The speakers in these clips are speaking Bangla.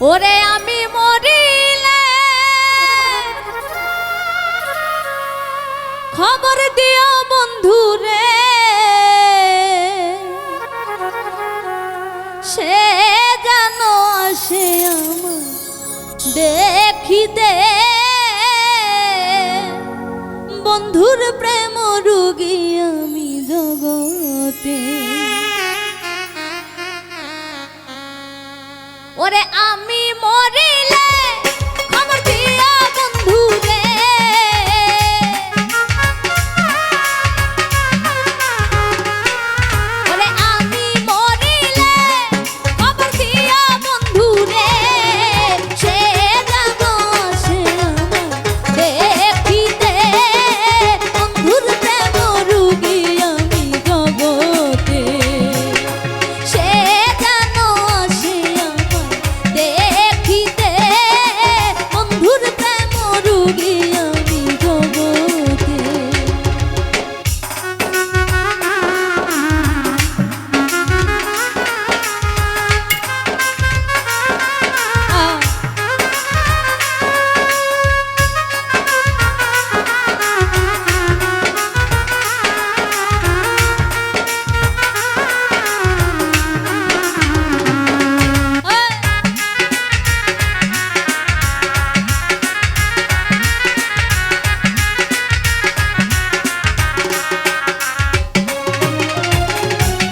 ওরে আমি মরিলে। খবর দিও বন্ধু রে সে জানো সে দেখি দেখিতে। বন্ধুর প্রেম রুগী আমি জগতে। ওরে আমি মরে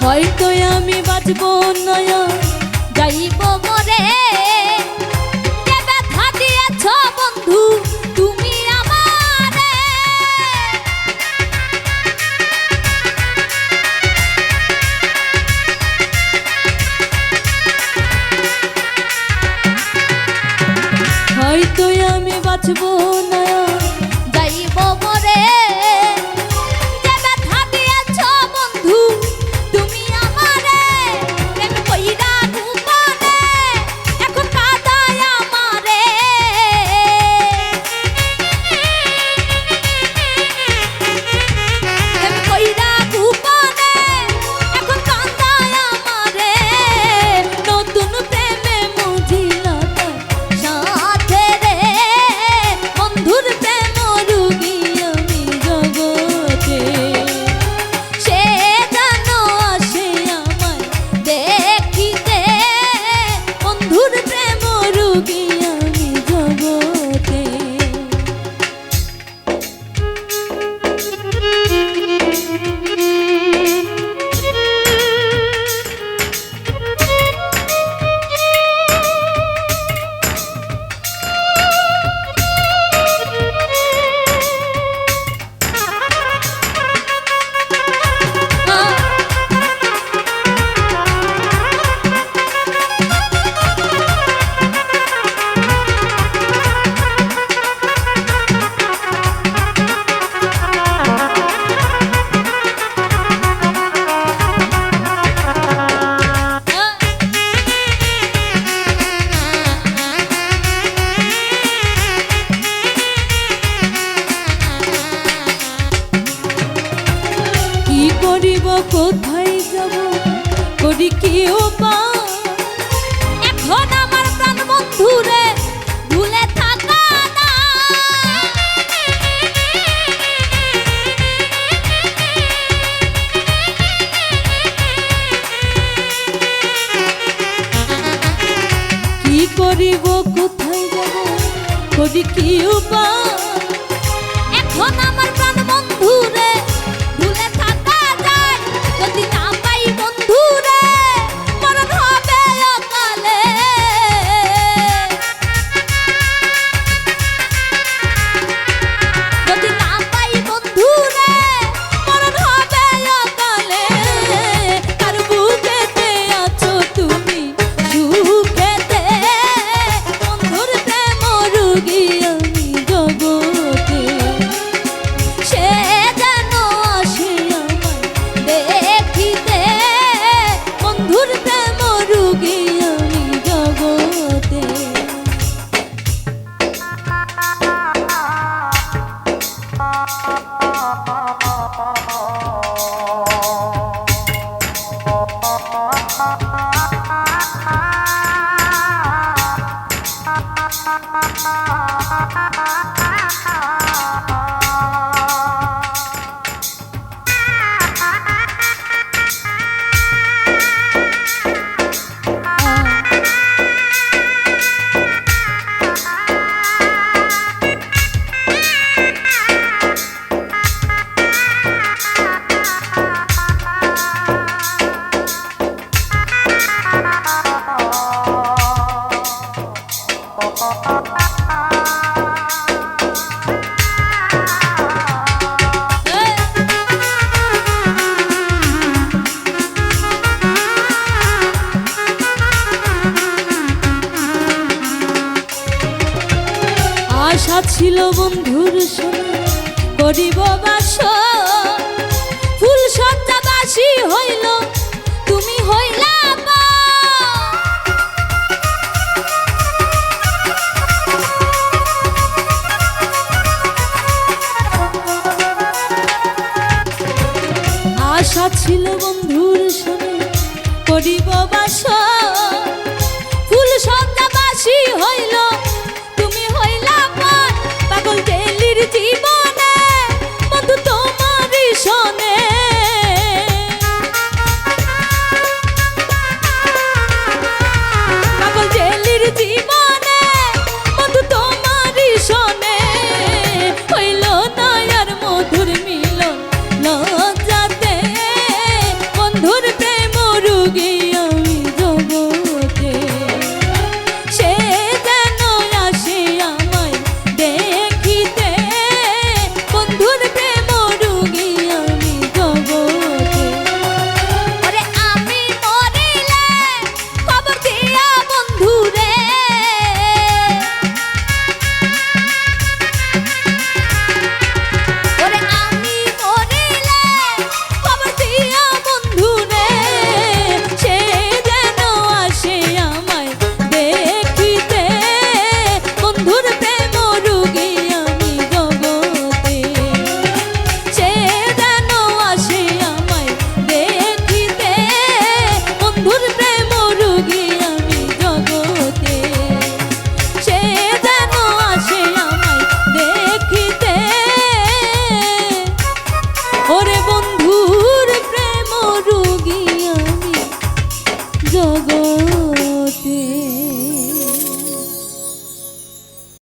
হয়তো আমি বাঁচব নয় যাইব মরে কি করিব, কোথায় যাব, করি কি এখন আমার প্রাণ বন্ধুরে কি করিব, কোথায় যাব, করি কি উপায়? এখন ba ba ba ছিল বন্ধুর শোনা করিব বাস ফুল সজ্জা বাসি হইল, তুমি হইলা। আশা ছিল বন্ধুর শোনে করিব বাসা